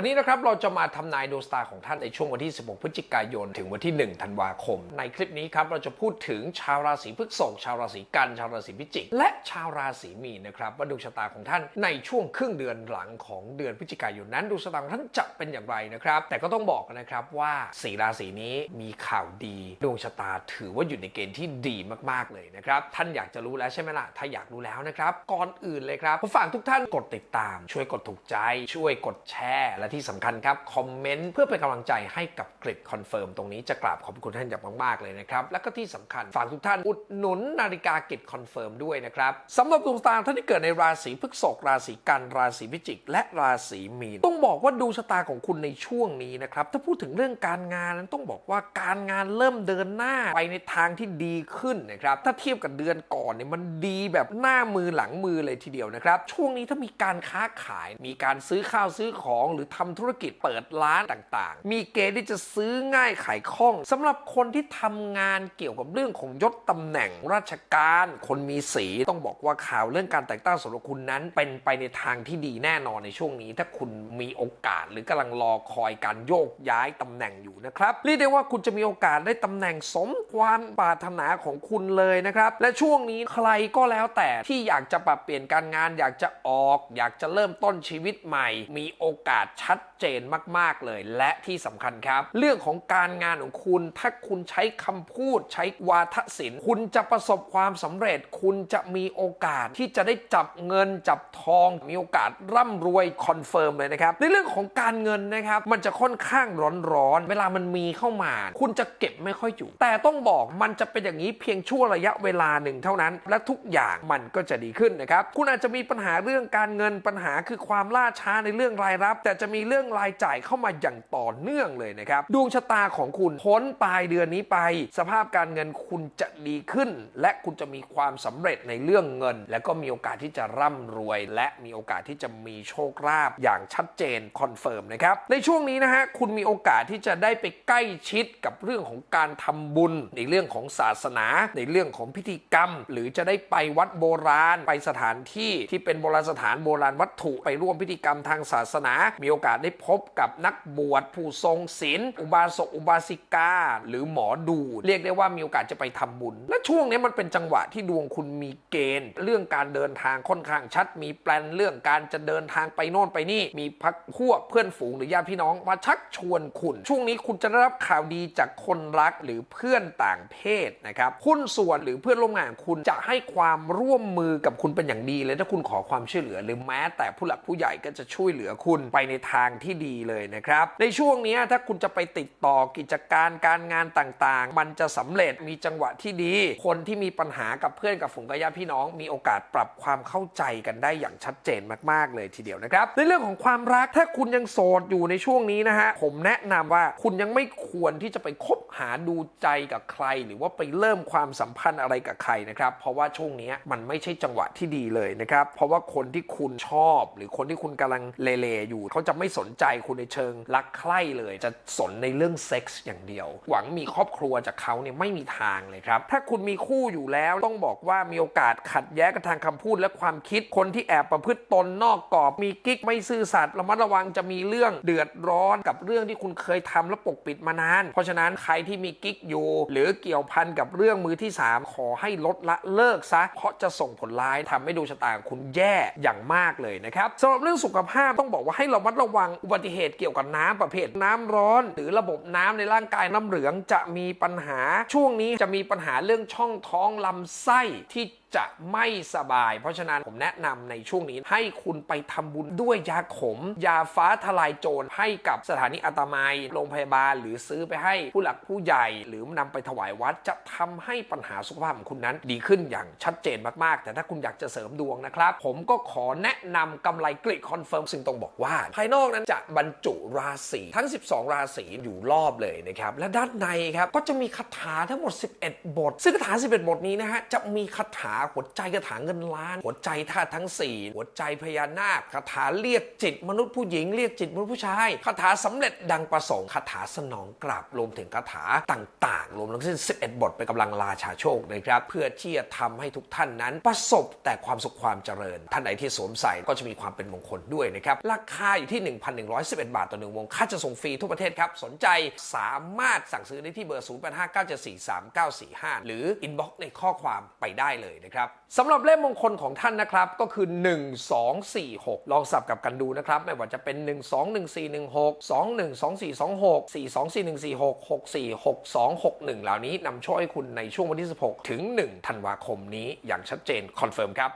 วันนี้นะครับเราจะมาทำนายดวงชะตาของท่านในช่วงวันที่ 16 พฤศจิกายน ถึงวันที่ 1 ธันวาคม ในคลิปนี้ครับเราจะพูดถึงชาวราศีพฤษภชาวราศีกัน ชาวราศีพิจิก และชาวราศีมีนนะครับว่าดวงชะตาของท่านในช่วงครึ่งเดือนหลังของเดือนพฤศจิกายนนั้นดวงชะตาของท่านจะเป็นอย่างไรนะครับแต่ก็ต้องบอกนะครับว่าสีราศีนี้มีข่าวดี ดวงชะตาถือว่าอยู่ในเกณฑ์ที่ดีมากๆเลยนะครับท่านอยากจะรู้แล้วใช่ไหมล่ะถ้าอยากรู้แล้วนะครับก่อนอื่นเลยครับผมฝากทุกท่านกดติดตาม ช่วยกดถูกใจ ช่วยกดแชร์และที่สำคัญครับ คอมเมนต์เพื่อเป็นกำลังใจให้กับกริดคอนเฟิร์มตรงนี้จะกราบขอบคุณท่านอย่างมากๆเลยนะครับ และก็ที่สำคัญฝากทุกท่านอุดหนุนนาฬิกากริดคอนเฟิร์มด้วยนะครับสำหรับดวงตาท่านที่เกิดในราศีพฤษภราศีกันราศีพิจิก และราศีมีนต้องบอกว่าดวงชะตาของคุณในช่วงนี้นะครับถ้าพูดถึงเรื่องการงานนั้นต้องบอกว่าการงานเริ่มเดินหน้าไปในทางที่ดีขึ้นนะครับถ้าเทียบกับเดือนก่อนเนี่ยมันดีแบบหน้ามือหลังมือเลยทีเดียวนะครับช่วงนี้ถ้ามีการค้าขายมีการซื้อข้าวซื้อของหรือททำธุรกิจเปิดร้านต่างๆ มีเกณฑ์ที่จะซื้อง่ายขายคล่องสำหรับคนที่ทำงานเกี่ยวกับเรื่องของยศตำแหน่งราชการ คนมีสีต้องบอกว่าข่าวเรื่องการแต่งตั้งสำหรับคุณนั้น เป็นไปในทางที่ดีแน่นอนในช่วงนี้ ถ้าคุณมีโอกาสหรือกำลังรอคอยการโยกย้ายตำแหน่งอยู่นะครับเรียกได้ว่าคุณจะมีโอกาสได้ตำแหน่งสมความปรารถนาของคุณเลยนะครับและช่วงนี้ใครก็แล้วแต่ที่อยากจะปรับเปลี่ยนการงาน อยากจะออก อยากจะเริ่มต้นชีวิตใหม่ มีโอกาสชัดเจนมาก ๆ เลย และที่สำคัญครับ เรื่องของการงานของคุณ ถ้าคุณใช้คำพูดใช้วาทศิลป์ คุณจะประสบความสำเร็จ คุณจะมีโอกาสที่จะได้จับเงินจับทอง มีโอกาสร่ำรวยคอนเฟิร์มเลยนะครับ ในเรื่องของการเงินนะครับ มันจะค่อนข้างร้อนๆ เวลามันมีเข้ามา คุณจะเก็บไม่ค่อยอยู่ แต่ต้องบอกมันจะเป็นอย่างนี้เพียงชั่วระยะเวลาหนึ่งเท่านั้น และทุกอย่างมันก็จะดีขึ้นนะครับ คุณอาจจะมีปัญหาเรื่องการเงินปัญหาคือความล่าช้าในเรื่องรายรับ แต่จะมีเรื่องรายจ่ายเข้ามาอย่างต่อเนื่องเลยนะครับดวงชะตาของคุณพ้นปลายเดือนนี้ไป สภาพการเงินคุณจะดีขึ้น และคุณจะมีความสำเร็จในเรื่องเงิน และก็มีโอกาสที่จะร่ำรวย และมีโอกาสที่จะมีโชคลาภอย่างชัดเจนคอนเฟิร์มนะครับในช่วงนี้นะฮะคุณมีโอกาสที่จะได้ไปใกล้ชิดกับเรื่องของการทำบุญ ในเรื่องของศาสนา ในเรื่องของพิธีกรรม หรือจะได้ไปวัดโบราณ ไปสถานที่ที่เป็นโบราณสถานโบราณวัตถุไปร่วมพิธีกรรมทางศาสนา มีโอกาสได้พบกับนักบวชผู้ทรงศีลอุบาสกอุบาสิกา หรือหมอดู เรียกได้ว่ามีโอกาสจะไปทำบุญ และช่วงนี้มันเป็นจังหวะที่ดวงคุณมีเกณฑ์ เรื่องการเดินทางค่อนข้างชัด มีแปลนเรื่องการจะเดินทางไปโน่นไปนี่ มีพักพวกเพื่อนฝูงหรือญาติพี่น้องมาชักชวนคุณ ช่วงนี้คุณจะได้รับข่าวดีจากคนรักหรือเพื่อนต่างเพศนะครับหุ้นส่วนหรือเพื่อนร่วมงานคุณจะให้ความร่วมมือกับคุณเป็นอย่างดีเลยถ้าคุณขอความช่วยเหลือ หรือแม้แต่ผู้หลักผู้ใหญ่ก็จะช่วยเหลือคุณไปในทางที่ดีเลยนะครับ ในช่วงนี้ถ้าคุณจะไปติดต่อกิจการการงานต่างๆ มันจะสำเร็จมีจังหวะที่ดี คนที่มีปัญหากับเพื่อนกับฝูงกับญาติพี่น้อง มีโอกาสปรับความเข้าใจกันได้อย่างชัดเจนมากๆเลยทีเดียวนะครับ ในเรื่องของความรักถ้าคุณยังโสดอยู่ในช่วงนี้นะฮะผมแนะนำว่าคุณยังไม่ควรที่จะไปคบหาดูใจกับใคร หรือว่าไปเริ่มความสัมพันธ์อะไรกับใครนะครับเพราะว่าช่วงนี้มันไม่ใช่จังหวะที่ดีเลยนะครับเพราะว่าคนที่คุณชอบ หรือคนที่คุณกำลังเลเลอยู่เขาจะไม่สนใจคุณในเชิงรักใคร่เลย จะสนในเรื่องเซ็กส์อย่างเดียว หวังมีครอบครัวจากเขาเนี่ยไม่มีทางเลยครับ ถ้าคุณมีคู่อยู่แล้วต้องบอกว่ามีโอกาสขัดแย้งกันทางคำพูดและความคิดคนที่แอบประพฤติตนนอกกรอบ มีกิ๊กไม่ซื่อสัตย์ระมัดระวังจะมีเรื่องเดือดร้อนกับเรื่องที่คุณเคยทำและปกปิดมานาน เพราะฉะนั้นใครที่มีกิ๊กอยู่ หรือเกี่ยวพันกับเรื่องมือที่ 3 ขอให้ลดละเลิกซะเพราะจะส่งผลร้ายทำให้ดวงชะตาคุณแย่อย่างมากเลยนะครับสำหรับเรื่องสุขภาพต้องบอกว่าให้ระมัดระวังอุบัติเหตุเกี่ยวกับน้ำประเภทน้ำร้อน หรือระบบน้ำในร่างกายน้ำเหลืองจะมีปัญหา ช่วงนี้จะมีปัญหาเรื่องช่องท้องลำไส้ที่ จะไม่สบาย เพราะฉะนั้นผมแนะนำในช่วงนี้ ให้คุณไปทำบุญด้วยยาขม ยาฟ้าทลายโจรให้กับสถานีอตมัยโรงพยาบาล หรือซื้อไปให้ผู้หลักผู้ใหญ่ หรือนำไปถวายวัดจะทำให้ปัญหาสุขภาพของคุณนั้น ดีขึ้นอย่างชัดเจนมากๆ แต่ถ้าคุณอยากจะเสริมดวงนะครับ ผมก็ขอแนะนำกำไรกริคอนเฟิร์มซึ่งตรงบอกว่า ภายนอกนั้นจะบรรจุราศีทั้ง 12 ราศีอยู่รอบเลยนะครับและด้านในครับก็จะมีคาถาทั้งหมด 11 บท ซึ่งคาถา 11 บทนี้นะฮะจะมีคาถาหัวใจคาถาเงินล้าน หัวใจธาตุทั้ง 4 หัวใจพญานาคคาถาเรียกจิตมนุษย์ผู้หญิงเรียกจิตมนุษย์ผู้ชายคาถาสำเร็จดังประสงค์คาถาสนองกลับรวมถึงคาถาต่าง ๆ รวมทั้งสิ้น 11 บทเป็นกำลังราชาโชคนะครับเพื่อที่จะทำให้ทุกท่านนั้นประสบแต่ความสุขความเจริญ ท่านไหนที่สวมใส่ก็จะมีความเป็นมงคลด้วยนะครับราคาอยู่ที่ 1,111 บาทต่อหนึ่งวงค่าจะส่งฟรีทั่วประเทศครับสนใจสามารถสั่งซื้อได้ที่เบอร์ 0859743945 หรืออินบ็อกซ์ในข้อความไปได้เลยนะครับสำหรับเลขมงคลของท่านนะครับก็คือ 1246 ลองสับกับกันดูนะครับไม่ว่าจะเป็น 121416 212426 424146 646261 เหล่านี้นำโชคให้คุณในช่วงวันที่ 16 ถึง 1 ธันวาคมนี้อย่างชัดเจนคอนเฟิร์มครับ